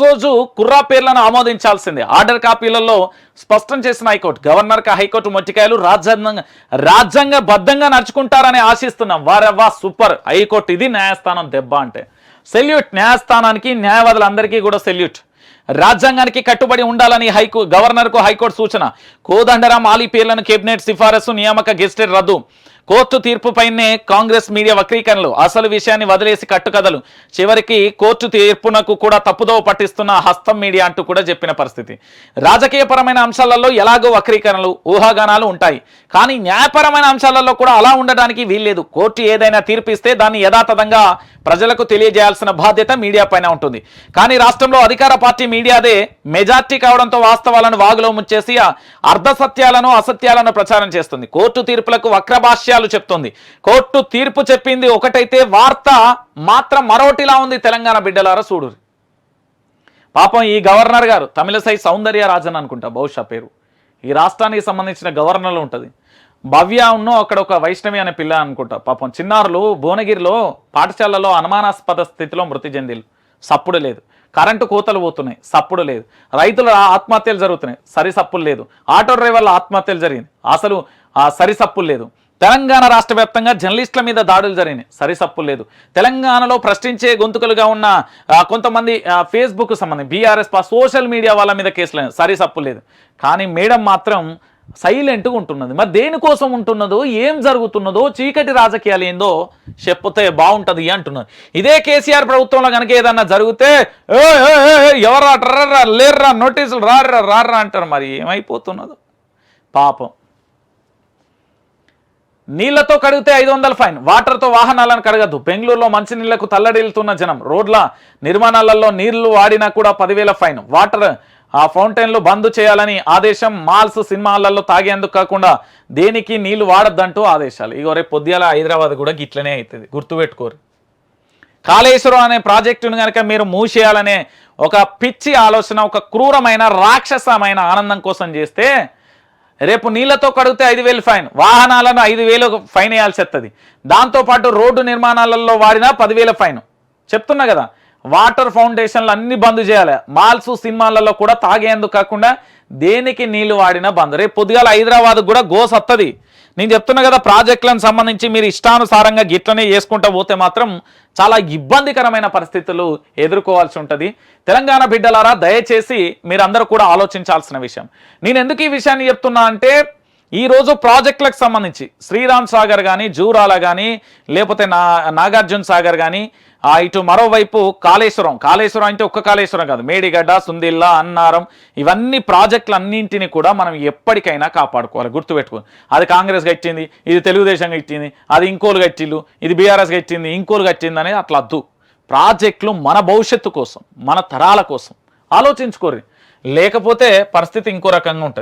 రోజు కుర్రా పేర్లను ఆమోదించాల్సిందే. ఆర్డర్ కాపీలలో స్పష్టం చేసిన హైకోర్టు గవర్నర్కి హైకోర్టు మొట్టికాయలు రాజ్యాంగ రాజ్యాంగబద్ధంగా నడుచుకుంటారని ఆశిస్తున్నాం. వారవ్వా సూపర్. హైకోర్టు ఇది న్యాయస్థానం దెబ్బ అంటే. సెల్యూట్ న్యాయస్థానానికి న్యాయవాదులందరికీ కూడా సెల్యూట్. రాజ్యాంగానికి కట్టుబడి ఉండాలని హైకో గవర్నర్కు హైకోర్టు సూచన. కోదండరాం ఆలీ పేర్లను కేబినెట్ సిఫారసు నియామక గెస్టెడ్ రద్దు. కోర్టు తీర్పుపైనే కాంగ్రెస్ మీడియా వక్రీకరణలు. అసలు విషయాన్ని వదిలేసి కట్టుకథలు. చివరికి కోర్టు తీర్పునకు కూడా తప్పుదోవ పట్టిస్తున్న హస్తం మీడియా అంటూ కూడా చెప్పిన పరిస్థితి. రాజకీయపరమైన అంశాలలో ఎలాగో వక్రీకరణలు ఊహాగానాలు ఉంటాయి. కానీ న్యాయపరమైన అంశాలలో కూడా అలా ఉండడానికి వీల్లేదు. కోర్టు ఏదైనా తీర్పిస్తే దాన్ని యథాతథంగా ప్రజలకు తెలియజేయాల్సిన బాధ్యత మీడియా పైన ఉంటుంది. కానీ రాష్ట్రంలో అధికార పార్టీ మీడియాదే మెజార్టీ కావడంతో వాస్తవాలను వాగులో ముంచేసి అర్ధసత్యాలను అసత్యాలను ప్రచారం చేస్తుంది. కోర్టు తీర్పులకు విషయాలు చెప్తోంది. కోర్టు తీర్పు చెప్పింది ఒకటైతే వార్త మాత్రం మరోటిలా ఉంది తెలంగాణ బిడ్డలారా చూడు పాపం ఈ గవర్నర్ గారు తమిళసై సౌందర్య రాజన్ అనుకుంటా బహుశా పేరు. ఈ రాష్ట్రానికి సంబంధించిన గవర్నర్లు ఉంటుంది. భవ్య ఉన్నో అక్కడ ఒక వైష్ణవి అనే పిల్ల అనుకుంటా. పాపం చిన్నారులు భువనగిరిలో పాఠశాలలో అనుమానాస్పద స్థితిలో మృతి చెందిలు సప్పుడు లేదు. కరెంటు కోతలు పోతున్నాయి. సప్పుడు లేదు. రైతుల ఆత్మహత్యలు జరుగుతున్నాయి. సరిసప్పులు లేదు. ఆటో డ్రైవర్ల ఆత్మహత్యలు జరిగింది. అసలు ఆ సరి లేదు. తెలంగాణ రాష్ట్ర వ్యాప్తంగా జర్నలిస్టుల మీద దాడులు జరిగినాయి. సరిసప్పు లేదు. తెలంగాణలో ప్రశ్నించే గొంతుకలుగా ఉన్న కొంతమంది ఫేస్బుక్ సంబంధించి బీఆర్ఎస్ సోషల్ మీడియా వాళ్ళ మీద కేసులు సరిసప్పు లేదు. కానీ మేడం మాత్రం సైలెంట్గా ఉంటున్నది. మరి దేనికోసం ఉంటున్నదో ఏం జరుగుతున్నదో చీకటి రాజకీయాలు ఏందో చెప్తే బాగుంటుంది అంటున్నారు ఇదే కేసీఆర్ ప్రభుత్వంలో కనుక ఏదన్నా జరిగితే ఎవరా ట్రర్రా లేర్రా నోటీసులు రారా రారా అంటారు. మరి ఏమైపోతున్నదో? పాపం. నీళ్ళతో కడిగితే ఐదు వందల ఫైన్. వాటర్తో వాహనాలను కడగద్దు. బెంగళూరులో మంచినీళ్ళకు తల్లడిల్లుతున్న జనం. రోడ్ల నిర్మాణాలలో నీళ్ళు వాడినా కూడా పదివేల ఫైన్. వాటర్ ఆ ఫౌంటైన్లు బంద్ చేయాలని ఆదేశం మాల్స్ సినిమాలలో తాగేందుకు కాకుండా దేనికి నీళ్ళు వాడద్దంటూ ఆదేశాలు. ఇగో రేపు పొద్దుగాల హైదరాబాద్ కూడా గిట్లనే అవుతుంది గుర్తుపెట్టుకోరు. కాళేశ్వరం అనే ప్రాజెక్టును కనుక మీరు మూసేయాలనే ఒక పిచ్చి ఆలోచన ఒక క్రూరమైన రాక్షసమైన ఆనందం కోసం చేస్తే రేపు నీళ్ళతో కడిగితే ఐదు వేలు ఫైన్. వాహనాలను ఐదు వేలు ఫైన్ వేయాల్సి వస్తుంది. దాంతోపాటు రోడ్డు నిర్మాణాలలో వాడినా పదివేల ఫైన్. చెప్తున్నా కదా వాటర్ ఫౌండేషన్లు అన్ని బంద్ చేయాలి. మాల్స్ సినిమాలలో కూడా తాగేందుకు కాకుండా దేనికి నీళ్ళు వాడినా బంద్. రేపు పొద్దుగాల హైదరాబాద్ కూడా గోస్ వస్తుంది నేను చెప్తున్నా కదా ప్రాజెక్టులను సంబంధించి మీరు ఇష్టానుసారంగా గిట్లనే చేసుకుంటూ పోతే మాత్రం చాలా ఇబ్బందికరమైన పరిస్థితులు ఎదుర్కోవాల్సి ఉంటుంది. తెలంగాణ బిడ్డలారా దయచేసి మీరందరూ కూడా ఆలోచించాల్సిన విషయం. నేను ఎందుకు ఈ విషయాన్ని చెప్తున్నా అంటే ఈ రోజు ప్రాజెక్టులకు సంబంధించి శ్రీరామ్ సాగర్ కానీ జూరాల కానీ లేకపోతే నా నాగార్జున సాగర్ కానీ ఇటు మరోవైపు కాళేశ్వరం కాళేశ్వరం అంటే ఒక్క కాళేశ్వరం కాదు మేడిగడ్డ సుందిల్ల అన్నారం ఇవన్నీ ప్రాజెక్టులు అన్నింటినీ కూడా మనం ఎప్పటికైనా కాపాడుకోవాలి గుర్తుపెట్టుకో. అది కాంగ్రెస్ గట్టింది ఇది తెలుగుదేశం గట్టింది అది ఇంకోలు గట్టిల్లు ఇది బీఆర్ఎస్ గట్టింది ఇంకోలు గట్టింది అనేది అట్లా అద్దు. ప్రాజెక్టులు మన భవిష్యత్తు కోసం మన తరాల కోసం. ఆలోచించుకోరు లేకపోతే పరిస్థితి ఇంకో రకంగా ఉంటుంది.